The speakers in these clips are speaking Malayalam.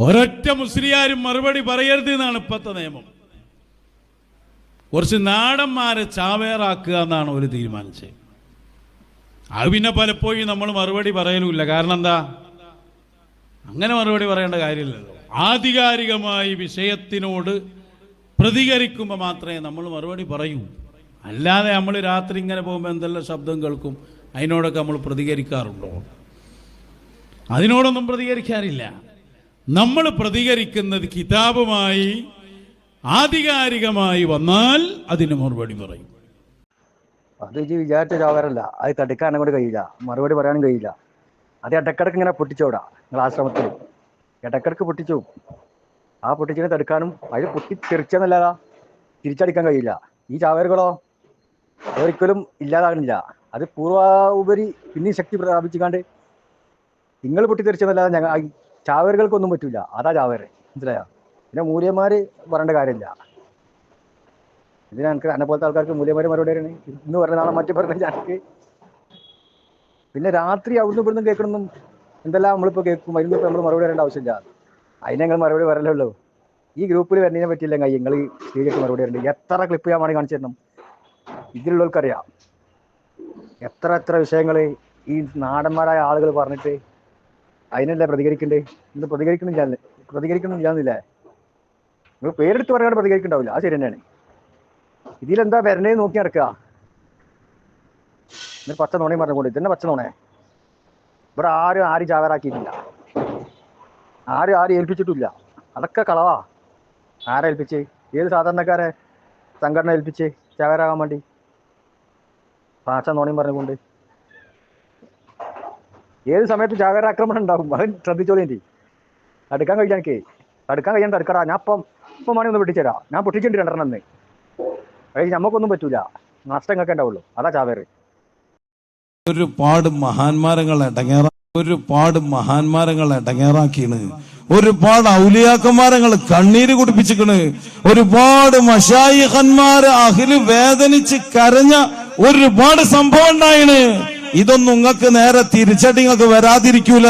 ഒരൊറ്റ മുസ്ലിയാരും മറുപടി പറയരുത് എന്നാണ് ഇപ്പോഴത്തെ നിയമം. കുറച്ച് നാടന്മാരെ ചാവേറാക്കുക എന്നാണ് ഒരു തീരുമാനിച്ചത്. അത് പിന്നെ പലപ്പോഴും നമ്മൾ മറുപടി പറയലുമില്ല. കാരണം എന്താ? അങ്ങനെ മറുപടി പറയേണ്ട കാര്യമില്ലല്ലോ. ആധികാരികമായി വിഷയത്തിനോട് പ്രതികരിക്കുമ്പോൾ മാത്രമേ നമ്മൾ മറുപടി പറയൂ. അല്ലാതെ നമ്മൾ രാത്രി ഇങ്ങനെ പോകുമ്പോൾ എന്തെല്ലാം ശബ്ദം കേൾക്കും അതിനോടൊക്കെ നമ്മൾ പ്രതികരിക്കാറുണ്ടോ? അതിനോടൊന്നും പ്രതികരിക്കാറില്ല. നമ്മൾ പ്രതികരിക്കുന്നത് കിതാബുമായി ആധികാരികമായി വന്നാൽ അതിന് മറുപടി പറയും. അത് ഇജ്ജ് വിചാരിച്ച ജാവരല്ല അത് തടുക്കാനും കൂടെ കഴിയില്ല. മറുപടി പറയാനും കഴിയില്ല. അത് ഇടക്കിടക്ക് ഇങ്ങനെ പൊട്ടിച്ചോടാ നിങ്ങൾ ആശ്രമത്തിൽ ഇടക്കിടക്ക് പൊട്ടിച്ചു. ആ പൊട്ടിച്ചിനെ തടുക്കാനും അതിൽ പൊട്ടി തെറിച്ചെന്നല്ലാതാ. തിരിച്ചടിക്കാൻ കഴിയില്ല. ഈ ചാവേറുകളോ? അതൊരിക്കലും ഇല്ലാതാകുന്നില്ല. അത് പൂർവോപരി പിന്നെയും ശക്തി പ്രാപിച്ചുകാണ്ട് നിങ്ങൾ പൊട്ടിത്തെറിച്ചെന്നല്ലാതെ ഞങ്ങൾ ഈ ചാവേറുകൾക്കൊന്നും പറ്റൂല. അതാ ചാവേറ്. മനസ്സിലായോ? പിന്നെ മൂല്യന്മാര് പറയേണ്ട കാര്യമില്ല. ഇതിനെ എനിക്ക് എന്നെ പോലത്തെ ആൾക്കാർക്ക് മൂല്യന്മാര് മറുപടി വരണേ ഇന്ന് പറഞ്ഞ നാളെ മറ്റു പറഞ്ഞ ഞങ്ങൾക്ക് പിന്നെ രാത്രി അവിടുന്ന് ഇവിടുന്ന് കേൾക്കണമെന്നും എന്തെല്ലാം നമ്മളിപ്പോൾ കേൾക്കും? അതിന് നമ്മൾ മറുപടി വരേണ്ട ആവശ്യമില്ല. അതിനെ ഞങ്ങൾ മറുപടി വരലുള്ളൂ ഈ ഗ്രൂപ്പിൽ വരുന്നതിനെ പറ്റിയില്ല കൈ നിങ്ങൾ സ്റ്റേജിട്ട് മറുപടി വരണ്ട് എത്ര ക്ലിപ്പ് ഞാൻ വേണമെങ്കിൽ കാണിച്ചു തരണം? ഇതിലുള്ളവർക്കറിയാം. എത്ര എത്ര വിഷയങ്ങൾ ഈ നാടന്മാരായ ആളുകൾ പറഞ്ഞിട്ട് അതിനല്ലേ പ്രതികരിക്കണ്ടേ? ഇന്ന് പ്രതികരിക്കണില്ല പ്രതികരിക്കണില്ലാന്നില്ലേ നിങ്ങൾ പേരെടുത്ത് പറയാണ്ട് പ്രതികരിക്കണ്ടാവില്ല. ആ ശരി തന്നെയാണ് ഇതിലെന്താ വരണേ നോക്കി നടക്കുക. എന്നിട്ട് പച്ച നോണേ പറഞ്ഞുകൊണ്ട് ഇതന്നെ പച്ച നോണേ? ഇവിടെ ആരും ആരും ചാവറാക്കിയിട്ടില്ല. ആരും ആരും ഏൽപ്പിച്ചിട്ടില്ല. അതൊക്കെ കളവാ. ആരെ ഏൽപ്പിച്ച്? ഏത് സാധാരണക്കാരെ സംഘടന ഏൽപ്പിച്ച് ചാവരാകാൻ വേണ്ടി? പാച്ച നോണയും പറഞ്ഞുകൊണ്ട് ഏത് സമയത്ത് ചാവേര ആക്രമണം ഉണ്ടാവും. അത് ശ്രദ്ധിച്ചോളി എനിക്ക് തടുക്കാൻ കഴിയാൻ എനിക്ക്. തടുക്കാൻ കഴിയാൻ തടുക്കടാ. ഞാൻ ഇപ്പം ഇപ്പം മണി ഒന്ന് പൊട്ടിച്ചേരാ. ഞാൻ പൊട്ടിച്ചിട്ടുണ്ട് രണ്ടെണ്ണം അന്ന്. അത് നമുക്കൊന്നും പറ്റൂല. നഷ്ടം ഒക്കെ ഉണ്ടാവുള്ളൂ. അതാ ചാവേറ്. ഒരുപാട് മഹാന്മാരങ്ങൾ ഇടങ്ങേറ ഒരുപാട് മഹാന്മാരങ്ങൾ ഇടങ്ങേറാക്കിയാണ് ഒരുപാട് ഔലിയാക്കന്മാരങ്ങൾ കണ്ണീര് കുടിപ്പിച്ചിക്കണ്. ഒരുപാട് മഷായിഹന്മാര് അഖിൽ വേദനിച്ച് കരഞ്ഞ ഒരുപാട് സംഭവം ഉണ്ടായിണ്. ഇതൊന്നും നിങ്ങൾക്ക് നേരെ തിരിച്ചടി നിങ്ങൾക്ക് വരാതിരിക്കൂല.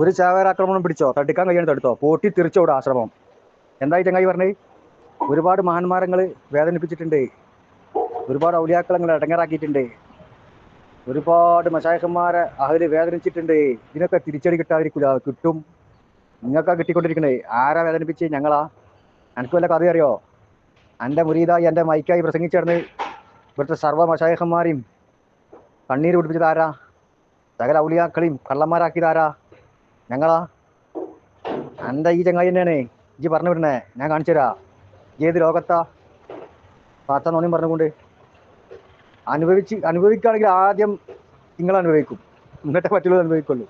ഒരു ചാവേരാക്രമണം പിടിച്ചോ? തടുക്കാൻ കഴിയാൻ തടുത്തോ പോട്ടി തിരിച്ചോട് ആശ്രമം? എന്തായി ചങ്ങായി പറഞ്ഞേ? ഒരുപാട് മഹാന്മാരങ്ങൾ വേദനിപ്പിച്ചിട്ടുണ്ട്. ഒരുപാട് ഔലിയാക്കളങ്ങൾ ഇടങ്ങേറാക്കിയിട്ടുണ്ട്. ഒരുപാട് മശായഹന്മാരെ അതിൽ വേദനിച്ചിട്ടുണ്ട്. ഇതിനൊക്കെ തിരിച്ചടി കിട്ടാതിരിക്കില്ല കിട്ടും. നിങ്ങൾക്കാ കിട്ടിക്കൊണ്ടിരിക്കണേ ആരാ വേദനിപ്പിച്ച്? ഞങ്ങളാ. എനിക്ക് വല്ല കഥ അറിയോ? എന്റെ മുരീതായി എന്റെ മൈക്കായി പ്രസംഗിച്ചിടന്ന് ഇവിടുത്തെ സർവ മശായക്കന്മാരെയും കണ്ണീര് പിടിപ്പിച്ചത് ആരാ സകല ഔലിയാക്കളെയും കള്ളന്മാരാക്കിയത് ആരാ ഞങ്ങളാ? എന്താ ഈ ചങ്ങായി തന്നെയാണ്. ഇജി പറഞ്ഞു വിടണേ. ഞാൻ കാണിച്ചു തരാ. ഏത് ലോകത്താ? പാത്ത നോണിയും പറഞ്ഞുകൊണ്ട്. അനുഭവിച്ച് അനുഭവിക്കുകയാണെങ്കിൽ ആദ്യം നിങ്ങൾ അനുഭവിക്കും. എന്നിട്ടേ പറ്റുള്ളൂ അനുഭവിക്കുള്ളൂ.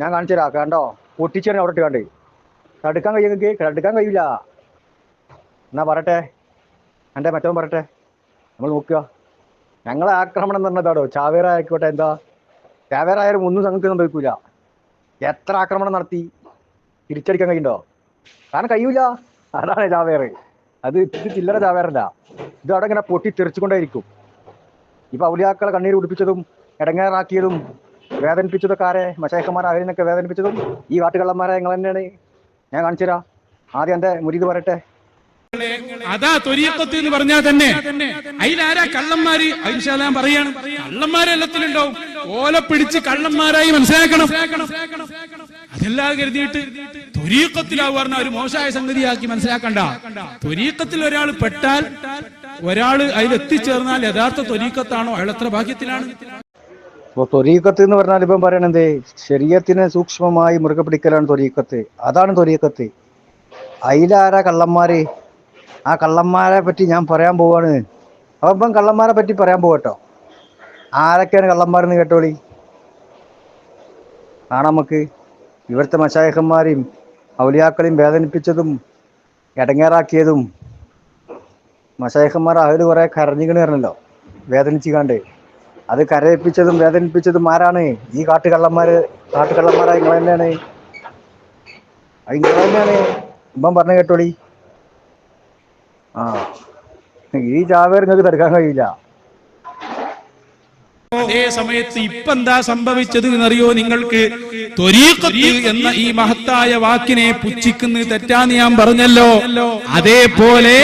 ഞാൻ കാണിച്ചു തരാം. കണ്ടോ? പൊട്ടിച്ചാണ് അവിടെ കണ്ട് തടുക്കാൻ കഴിയുമെങ്കിൽ തടുക്കാൻ കഴിയില്ല. എന്നാ പറട്ടെ എന്റെ മറ്റവൻ പറട്ടെ നമ്മൾ നോക്കുക. ഞങ്ങളെ ആക്രമണം എന്ന് പറഞ്ഞതാടോ ചാവേറ ആയിക്കോട്ടെ എന്താ? ചാവേറ ആയാലും ഒന്നും ഞങ്ങൾക്ക് സംഭവിക്കൂല എത്ര ആക്രമണം നടത്തി തിരിച്ചടിക്കാൻ കഴിയുണ്ടോ കാരണം കഴിയൂല. അതാണ് ചാവേറ് അത് ഇത് ചില്ലറ ചാവേറല്ല. ഇത് അവിടെ ഇങ്ങനെ പൊട്ടി തെറിച്ചുകൊണ്ടേയിരിക്കും. ഇപ്പൊ ഔലിയാക്കളെ കണ്ണീര് കുടിപ്പിച്ചതും ഇടങ്ങേറാക്കിയതും വേദനിപ്പിച്ചതൊക്കെ ആരെ? മശേഖന്മാർ അവരിനൊക്കെ വേദനിപ്പിച്ചതും ഈ കാട്ടുകള്ളന്മാരെ നിങ്ങൾ തന്നെയാണ്. ഞാൻ കാണിച്ചു തരാം ആദ്യം എന്റെ മുരീത് പറയട്ടെ. അതാ തൊരീക്കത്ത് എന്ന് പറഞ്ഞാൽ തന്നെ. അതിലാരാ കള്ളന്മാര്? ഞാൻ പറയാണ്. കള്ളന്മാരെല്ലാത്തിലുണ്ടാവും ഓല പിടിച്ച് കള്ളന്മാരായി മനസ്സിലാക്കണം. അതെല്ലാം കരുതിയിട്ട് തൊരീക്കത്തിലാവുക പറഞ്ഞ ഒരു മോശമായ സംഗതിയാക്കി മനസ്സിലാക്കണ്ട. തൊരീക്കത്തിൽ ഒരാൾ പെട്ടാൽ ഒരാൾ അതിൽ എത്തിച്ചേർന്നാൽ യഥാർത്ഥ തൊരീക്കത്താണോ അയാൾ എത്ര ഭാഗ്യത്തിലാണ്? ഇപ്പോൾ തൊരീക്കത്ത് എന്ന് പറഞ്ഞാൽ ഇപ്പം പറയണെന്തേ ശരീരത്തിന് സൂക്ഷ്മമായി മുറുകെ പിടിക്കലാണ് തൊരീക്കത്ത് അതാണ് തൊരീക്കത്ത് അതിലാരാ കള്ളന്മാര്? ആ കള്ളന്മാരെ പറ്റി ഞാൻ പറയാൻ പോവാണ്. അപ്പം കള്ളന്മാരെ പറ്റി പറയാൻ പോകട്ടോ ആരൊക്കെയാണ് കള്ളന്മാരെന്ന് കേട്ടോളി. കാണാം നമുക്ക്. ഇവിടുത്തെ മശായഹന്മാരെയും ഔലിയാക്കളെയും വേദനിപ്പിച്ചതും ഇടങ്ങേറാക്കിയതും മശായഹന്മാർ അതിൽ കുറെ കരഞ്ഞിക്കണ് വരണല്ലോ വേദനിച്ച് കണ്ട് അത് കരയിപ്പിച്ചതും വേദനിപ്പിച്ചതും ആരാണ്? ഈ കാട്ടുകള്ളന്മാര് കാട്ടുകള്ളന്മാരായി നിങ്ങൾ തന്നെയാണ് അത് നിങ്ങൾ തന്നെയാണ് ഇപ്പം പറഞ്ഞു കേട്ടോളി. ഈ ചാവേർ നിങ്ങൾക്ക് തടുക്കാൻ കഴിയില്ല. അതേ സമയത്ത് ഇപ്പൊ എന്താ സംഭവിച്ചത് എന്നറിയോ നിങ്ങൾക്ക്? എന്ന ഈ മഹത്തായ വാക്കിനെ പുച്ഛിക്കുന്നത് തെറ്റാന്ന് ഞാൻ പറഞ്ഞല്ലോ. അതേപോലെ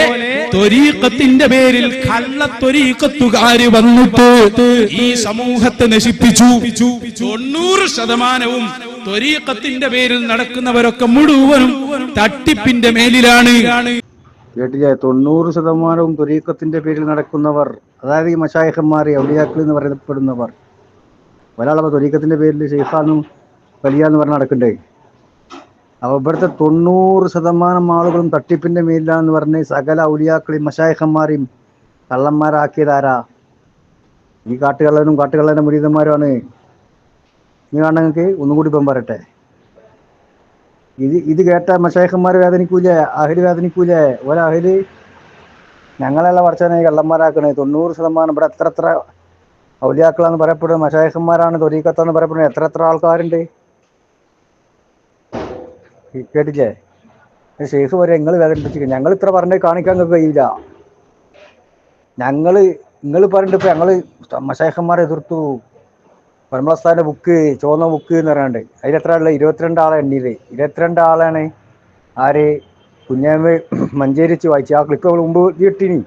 ത്വരീഖത്തിന്റെ പേരിൽ കള്ള ത്വരീഖത്തുകാര് വന്നിട്ട് ഈ സമൂഹത്തെ നശിപ്പിച്ചു. തൊണ്ണൂറ് ശതമാനവും ത്വരീഖത്തിന്റെ പേരിൽ നടക്കുന്നവരൊക്കെ മുഴുവനും തട്ടിപ്പിന്റെ മേലിലാണ്. കേട്ടില്ലേ? തൊണ്ണൂറ് ശതമാനവും തുരീക്കത്തിന്റെ പേരിൽ നടക്കുന്നവർ അതായത് ഈ മഷായഹന്മാർ ഔലിയാക്കൾ എന്ന് പറയപ്പെടുന്നവർ. ഒരാളപ്പോൾ തുരീക്കത്തിന്റെ പേരിൽ ഷെയ്ഖാന്നും വലിയ എന്ന് പറഞ്ഞ് നടക്കണ്ടേ? അപ്പോൾ ഇവിടുത്തെ തൊണ്ണൂറ് ശതമാനം ആളുകളും തട്ടിപ്പിന്റെ മേലിലാണെന്ന് പറഞ്ഞ് സകല ഔലിയാക്കളെയും മഷായഹന്മാരെയും കള്ളന്മാരാക്കിയതാരാ ഈ കാട്ടുകള്ളനും കാട്ടുകള്ളന്റെ മുരീതന്മാരുമാണ്. നീ നിങ്ങൾക്ക് ഒന്നും കൂടി ഇപ്പം പറയട്ടെ. ഇത് ഇത് കേട്ട മഷേഖന്മാർ വേദനിക്കൂലേ അഹൽ വേദനിക്കൂലേ? ഒരഹിൽ ഞങ്ങളെല്ലാം വർഷനെ കള്ളന്മാരാക്കണേ. തൊണ്ണൂറ് ശതമാനം ഇവിടെ എത്ര എത്ര ഔലിയാക്കളാന്ന് പറയപ്പെടുന്നത് മഷേഖന്മാരാണ് തൊരീക്കത്താന്ന് പറയപ്പെടുന്നത് എത്ര എത്ര ആൾക്കാരുണ്ട്? കേട്ടില്ലേ? ഷെയ്ഖ് വരെ നിങ്ങൾ വേദനിപ്പിച്ചിരിക്കും. ഞങ്ങൾ ഇത്ര പറഞ്ഞ് കാണിക്കാൻ കഴിയില്ല. ഞങ്ങൾ നിങ്ങൾ പറഞ്ഞിട്ട് ഇപ്പൊ ഞങ്ങൾ മഷേഖന്മാരെ എതിർത്തു. പരമളസ്ഥാന്റെ ബുക്ക് ചുവന്ന ബുക്ക് എന്ന് പറയാണ്ട് അതിൽ എത്ര ആളുള്ള ഇരുപത്തിരണ്ട് ആളെ എണ്ണിയത്. ഇരുപത്തിരണ്ട് ആളാണ് ആര്? കുഞ്ഞാമ്മ മഞ്ചേരിച്ച് വായിച്ചു ആ ക്ലിപ്പ് മുമ്പ് കിട്ടിനി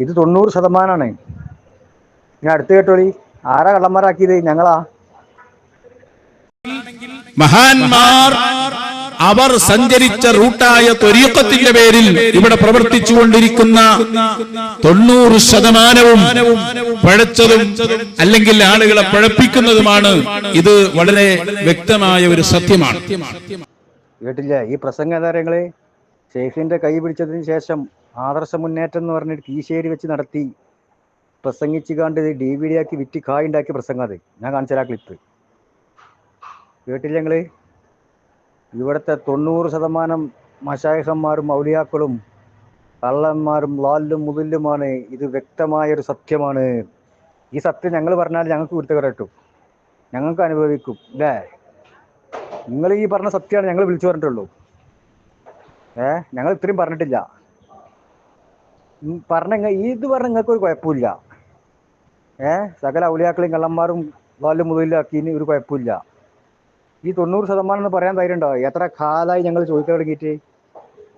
ഇത് തൊണ്ണൂറ് ശതമാനമാണ് ഞാൻ അടുത്ത് കേട്ടോളി. ആരാ കള്ളന്മാരാക്കിയത്? ഞങ്ങളാ. മഹാന്മാർ അവർ സഞ്ചരിച്ച റൂട്ടായ ത്വരീക്കത്തിന്റെ പേരിൽ ഇവിടെ പ്രവർത്തിച്ചുകൊണ്ടിരിക്കുന്ന തൊണ്ണൂറ് ശതമാനവും പഴച്ചതും അല്ലെങ്കിൽ ആളുകളെ പഴപ്പിക്കുന്നതുമാണ് ഇത് വളരെ വ്യക്തമായ ഒരു സത്യമാണ്. കേട്ടില്ല? ഈ പ്രസംഗതാരങ്ങളെ ഷെയ്ഖിന്റെ കൈ പിടിച്ചതിന് ശേഷം ആദർശ മുന്നേറ്റം എന്ന് പറഞ്ഞിട്ട് കീശേരി വെച്ച് നടത്തി പ്രസംഗിച്ചു കണ്ട് ഡി വി ഡി ആക്കി വിറ്റി കായ് ഉണ്ടാക്കി പ്രസംഗം അത്. ഞാൻ കാണിച്ചാൽ ആ ക്ലിപ്പ്. കേട്ടില്ല ഞങ്ങൾ ഇവിടുത്തെ തൊണ്ണൂറ് ശതമാനം മഷായഹന്മാരും ഔലിയാക്കളും കള്ളന്മാരും ലാലും മുതലുമാണ് ഇത് വ്യക്തമായ ഒരു സത്യമാണ്. ഈ സത്യം ഞങ്ങൾ പറഞ്ഞാൽ ഞങ്ങൾക്ക് കുരുത്തകര കിട്ടും ഞങ്ങൾക്ക് അനുഭവിക്കും അല്ലേ? നിങ്ങൾ ഈ പറഞ്ഞ സത്യമാണ് ഞങ്ങൾ വിളിച്ചു പറഞ്ഞിട്ടുള്ളൂ. ഏ? ഞങ്ങൾ ഇത്രയും പറഞ്ഞിട്ടില്ല. പറഞ്ഞ ഇത് പറഞ്ഞ നിങ്ങൾക്ക് ഒരു കുഴപ്പമില്ല. ഏ? സകല ഔലിയാക്കളെയും കള്ളന്മാരും ലാലും മുതലാക്കി ഒരു കുഴപ്പമില്ല. ഈ തൊണ്ണൂറ് ശതമാനം എന്ന് പറയാൻ ധൈര്യമുണ്ടോ? എത്ര കാലമായി ഞങ്ങൾ ചോദിക്കാൻ തുടങ്ങിയിട്ട്?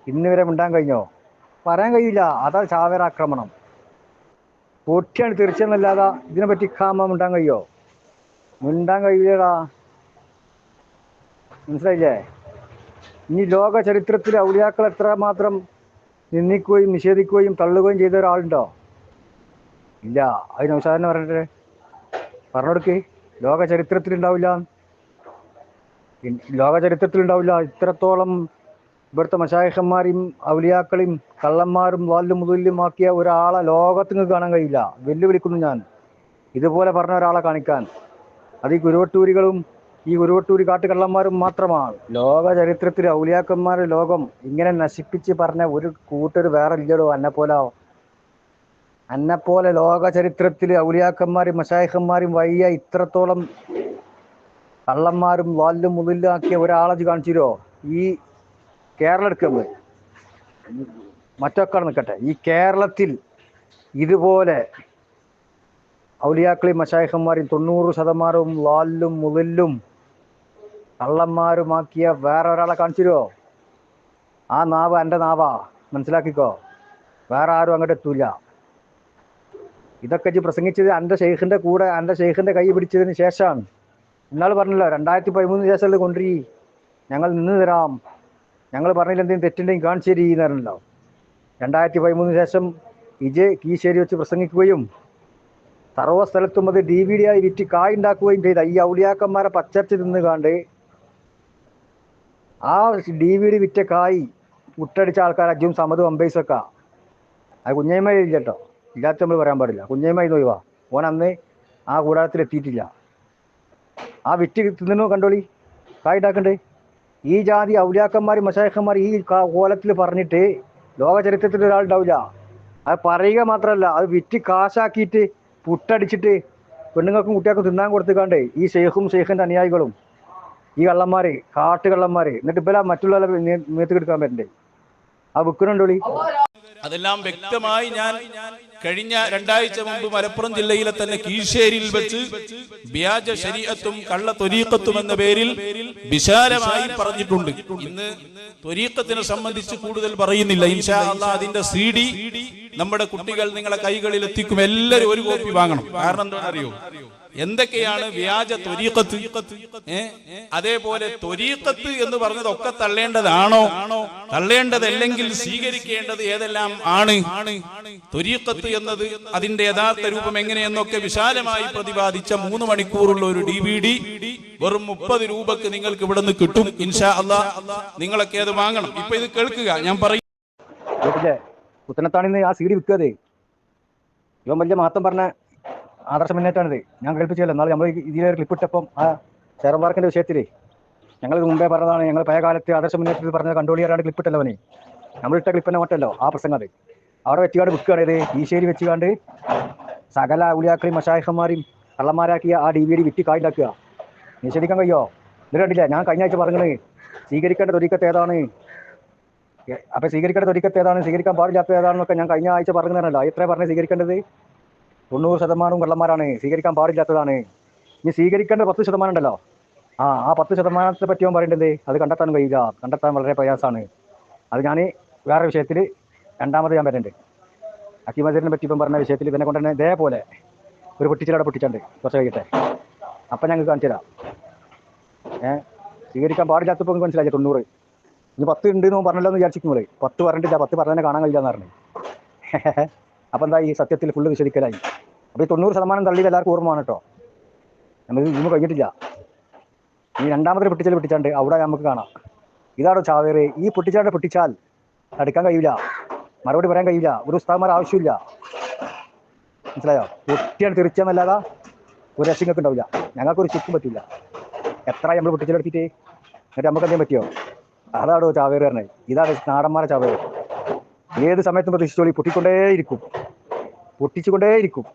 ഇന്ന് വരെ മിണ്ടാൻ കഴിഞ്ഞോ? പറയാൻ കഴിയില്ല. അതാ ചാവേർ ആക്രമണം. പൊട്ടിയാണ് തീർച്ചയെന്നല്ലാതെ ഇതിനെപ്പറ്റി കാമ മിണ്ടാൻ കഴിയോ? മിണ്ടാൻ കഴിയില്ലടാ. മനസ്സിലായില്ലേ? ഇനി ലോക ചരിത്രത്തിൽ ഔലിയാക്കൾ എത്രമാത്രം നിന്ദിക്കുകയും നിഷേധിക്കുകയും തള്ളുകയും ചെയ്ത ഒരാളുണ്ടോ? ഇല്ല. അതിന് അവസാനം പറഞ്ഞിട്ട് കൊടുക്കേ. ലോക ചരിത്രത്തിൽ ഉണ്ടാവില്ല. ലോക ചരിത്രത്തിൽ ഉണ്ടാവില്ല ഇത്രത്തോളം ഇവിടുത്തെ മഷായഹന്മാരെയും ഔലിയാക്കളെയും കള്ളന്മാരും വാലും മുതലും ആക്കിയ ഒരാളെ ലോകത്തിന് കാണാൻ കഴിയില്ല. വെല്ലുവിളിക്കുന്നു ഞാൻ. ഇതുപോലെ പറഞ്ഞ ഒരാളെ കാണിക്കാൻ. അത് ഈ കുരുവട്ടൂരികളും ഈ ഉരുവട്ടൂരി കാട്ടുകള്ളന്മാരും മാത്രമാണ്. ലോക ചരിത്രത്തിൽ ഔലിയാക്കന്മാരെ ലോകം ഇങ്ങനെ നശിപ്പിച്ച് പറഞ്ഞ ഒരു കൂട്ടർ വേറെ ഇല്ലടോ അന്നെപ്പോലെ എന്നെപ്പോലെ ലോക ചരിത്രത്തിൽ ഔലിയാക്കന്മാരും മഷായഹന്മാരും വയ്യ ഇത്രത്തോളം കള്ളന്മാരും വാലും മുതലാക്കിയ ഒരാളെ കാണിച്ചിരോ ഈ കേരളം മറ്റൊക്കെ നിൽക്കട്ടെ. ഈ കേരളത്തിൽ ഇതുപോലെ ഔലിയാക്കളെയും മഷായഹന്മാരെയും തൊണ്ണൂറ് ശതമാനവും ലാലും മുതലും കള്ളന്മാരുമാക്കിയ വേറെ ഒരാളെ കാണിച്ചിരോ ആ നാവ് എന്റെ നാവാ. മനസ്സിലാക്കിക്കോ? വേറെ ആരും അങ്ങോട്ട് എത്തൂല. ഇതൊക്കെ ഇജ്ജ് പ്രസംഗിച്ചത് എന്റെ ഷെയ്ഖിന്റെ കൂടെ എന്റെ ഷെയ്ഖിന്റെ കൈ പിടിച്ചതിന് ശേഷമാണ്. ഇന്നാൾ പറഞ്ഞല്ലോ രണ്ടായിരത്തി പതിമൂന്ന് ശേഷം കൊണ്ടുവരി. ഞങ്ങൾ നിന്ന് തരാം. ഞങ്ങൾ പറഞ്ഞില്ല എന്തെങ്കിലും തെറ്റുണ്ടെങ്കിൽ കാണിച്ചു തരീ എന്ന് പറഞ്ഞല്ലോ രണ്ടായിരത്തി പതിമൂന്ന് ശേഷം ഇജ് കീശേരി വെച്ച് പ്രസംഗിക്കുകയും സർവ സ്ഥലത്തും അത് ഡി വി ഡി ആയി വിറ്റ് കായ് ഉണ്ടാക്കുകയും ചെയ്ത ഈ ഔലിയാക്കന്മാരെ പച്ചർച്ച് നിന്ന് കാണ്ട് ആ ഡി വി ഡി വിറ്റ കായ് മുട്ടടിച്ച ആൾക്കാർ അജ്ജും സമതും അമ്പൈസൊക്കെ അത് കുഞ്ഞയ്മ ഇല്ല കേട്ടോ. ഇല്ലാത്ത നമ്മൾ പറയാൻ പാടില്ല. കുഞ്ഞയ്മ ഇത് ഒഴിവാ ഓൻ അന്ന് ആ കൂടാരത്തിൽ എത്തിയിട്ടില്ല. ആ വിറ്റ് തിന്നു കണ്ടോളി? കായിട്ടാക്കണ്ടേ ഈ ജാതി ഔലിയാക്കന്മാർ മഷായക്കന്മാർ ഈ കോലത്തിൽ പറഞ്ഞിട്ട് ലോക ചരിത്രത്തിൽ ഒരാളുണ്ടാവില്ല അത് പറയുക മാത്രമല്ല അത് വിറ്റ് കാശാക്കിയിട്ട് പുട്ടടിച്ചിട്ട് പെണ്ണുങ്ങൾക്കും കുട്ടികൾക്കും തിന്നാൻ കൊടുത്തുകാണ്ട് ഈ ഷെയ്ഖും ഷെയ്ഖിന്റെ അനുയായികളും ഈ കള്ളന്മാർ കാട്ട് കള്ളന്മാർ എന്നിട്ട് ഇപ്പല മറ്റുള്ള മേത്ത് എടുക്കാൻ പറ്റണ്ടേ? ആ വിൽക്കുന്നുണ്ടോളി അതെല്ലാം വ്യക്തമായി ഞാൻ കഴിഞ്ഞ രണ്ടാഴ്ച മുമ്പ് മലപ്പുറം ജില്ലയിലെ തന്നെ കീഴ്ശേരിയിൽ വെച്ച് വ്യാജ ശരീരത്തും കള്ള തൊരീക്കത്തും എന്ന പേരിൽ വിശാലമായി പറഞ്ഞിട്ടുണ്ട്. ഇന്ന് തൊരീക്കത്തിനെ സംബന്ധിച്ച് കൂടുതൽ പറയുന്നില്ല. ഇൻഷാ അതിന്റെ സി ഡി നമ്മുടെ കുട്ടികൾ നിങ്ങളെ കൈകളിൽ എത്തിക്കും. എല്ലാവരും ഒരു കോപ്പി വാങ്ങണം. കാരണം എന്താണെന്നറിയോ? എന്തൊക്കെയാണ് വ്യാജ ത്വരീക്കത്ത് അതേപോലെ ത്വരീക്കത്ത് എന്ന് പറഞ്ഞതൊക്കെ തള്ളേണ്ടതാണോ? തള്ളേണ്ടതല്ലെങ്കിൽ സ്വീകരിക്കേണ്ടത് ഏതെല്ലാം ആണ്? തുരീക്കത്ത് എന്നത് അതിന്റെ യഥാർത്ഥ രൂപം എങ്ങനെയെന്നൊക്കെ വിശാലമായി പ്രതിപാദിച്ച മൂന്ന് മണിക്കൂറുള്ള ഒരു ഡി വി ഡി വെറും മുപ്പത് രൂപക്ക് നിങ്ങൾക്ക് ഇവിടെ നിന്ന് കിട്ടും. ഇൻഷാ അള്ളാ നിങ്ങളൊക്കെ അത് വാങ്ങണം. ഇപ്പൊ ഇത് കേൾക്കുക. ഞാൻ പറയും. പുത്തനത്താണിന്ന് ആ സീഡി വിൽക്കതേ ഇവൻ വലിയ മഹത്വം പറഞ്ഞ ആദർശ മുന്നേറ്റാണിത് ഞാൻ കേൾപ്പിച്ചല്ലോ നാളെ നമ്മൾ ഇതിലെ ക്ലിപ്പ് ഇട്ടപ്പം ആ ഷെയർ മാർക്കിന്റെ വിഷയത്തിൽ ഞങ്ങൾ മുമ്പേ പറഞ്ഞതാണ് ഞങ്ങൾ പഴയ കാലത്ത് ആദർശ മുന്നേറ്റത്തിൽ പറഞ്ഞത് കണ്ടോളിയാരാണ് ക്ലിപ്പിട്ടല്ലോ അവനെ. നമ്മൾ ഇട്ട ക്ലിപ്പ് തന്നെ മറ്റല്ലോ ആ പ്രസംഗം അത്. അവിടെ വെച്ചുകാണ്ട് വിൽക്കുകയാണ് ഇത്. ഈശ്വരി വെച്ചുകാണ്ട് സകല ഉലിയാക്കളെയും മഷായഹന്മാരെയും കള്ളന്മാരാക്കിയ ആ ഡി വി ഡി വിറ്റ് കായുണ്ടാക്കുക നിഷേധിക്കാൻ കഴിയോ? ഇത് കണ്ടില്ലേ? ഞാൻ കഴിഞ്ഞ ആഴ്ച പറഞ്ഞത് സ്വീകരിക്കേണ്ട തൊരിക്കത്ത് ഏതാണ്? അപ്പം സ്വീകരിക്കേണ്ട തൊരിക്കത്ത് ഏതാണ്? സ്വീകരിക്കാൻ പാടില്ലാത്ത ഏതാണെന്നൊക്കെ ഞാൻ കഴിഞ്ഞ ആഴ്ച പറഞ്ഞല്ലോ എത്ര പറഞ്ഞ് സ്വീകരിക്കേണ്ടത്? തൊണ്ണൂറ് ശതമാനവും കള്ളന്മാരാണ്. സ്വീകരിക്കാൻ പാടില്ലാത്തതാണ്. ഇനി സ്വീകരിക്കേണ്ട പത്ത് ശതമാനം ഉണ്ടല്ലോ. ആ ആ പത്ത് ശതമാനത്തെ പറ്റിയോ പറയേണ്ടത് അത് കണ്ടെത്താൻ കഴിയില്ല. കണ്ടെത്താൻ വളരെ പ്രയാസമാണ്. അത് ഞാൻ വേറെ വിഷയത്തിൽ രണ്ടാമത് ഞാൻ വരുന്നുണ്ട് അക്കിമതിനെ പറ്റി ഇപ്പം പറഞ്ഞ വിഷയത്തിൽ ഇവനെ കൊണ്ട് തന്നെ ഇതേപോലെ ഒരു പൊട്ടിച്ചിലവിടെ പൊട്ടിച്ചുണ്ട് കുറച്ച് കഴിയട്ടെ. അപ്പം ഞങ്ങൾക്ക് കാണിച്ചു തരാം ഏഹ് സ്വീകരിക്കാൻ പാടില്ലാത്തപ്പോൾ നിങ്ങൾക്ക് മനസ്സിലായി തൊണ്ണൂറ്. ഇനി പത്ത് ഉണ്ട് എന്ന് പറഞ്ഞല്ലോ എന്ന് വിചാരിച്ചിരിക്കുമ്പോൾ പത്ത് പറഞ്ഞിട്ടില്ല പത്ത് പറഞ്ഞതിനെ കാണാൻ കഴിയില്ല എന്ന് പറഞ്ഞു. അപ്പം എന്താ ഈ സത്യത്തിൽ ഫുള്ള് വിശ്വസിക്കലായി അപ്പോൾ ഈ തൊണ്ണൂറ് ശതമാനം തള്ളിയത് എല്ലാവർക്കും ഓർമ്മയാണ് കേട്ടോ. നമുക്ക് ഇന്ന് കഴിഞ്ഞിട്ടില്ല. ഈ രണ്ടാമത്തെ പൊട്ടിച്ചാൽ പൊട്ടിച്ചാണ്ട് അവിടെ നമുക്ക് കാണാം. ഇതാണോ ചാവേറ്. ഈ പൊട്ടിച്ചാണ്ട് പൊട്ടിച്ചാൽ തടുക്കാൻ കഴിയില്ല. മറുപടി പറയാൻ കഴിയില്ല. ഒരു ഉസ്താദ്മാർ ആവശ്യമില്ല. മനസ്സിലായോ? പൊട്ടിയാണ് തിരിച്ചെന്നല്ലാതെ ഒരു രക്ഷങ്ങൾക്ക് ഉണ്ടാവില്ല. ഞങ്ങൾക്ക് ഒരു ചുറ്റും പറ്റില്ല. എത്ര നമ്മൾ പൊട്ടിച്ചാലെടുത്തിട്ട് എന്നിട്ട് നമുക്ക് എന്തെങ്കിലും പറ്റിയോ? അതാണോ ചാവേറ് പറഞ്ഞത് ഇതാണ് നാടന്മാരെ ചാവേറ്. ഏത് സമയത്തും പ്രതീക്ഷിച്ചോളി പൊട്ടിക്കൊണ്ടേയിരിക്കും. പൊട്ടിച്ചുകൊണ്ടേയിരിക്കും.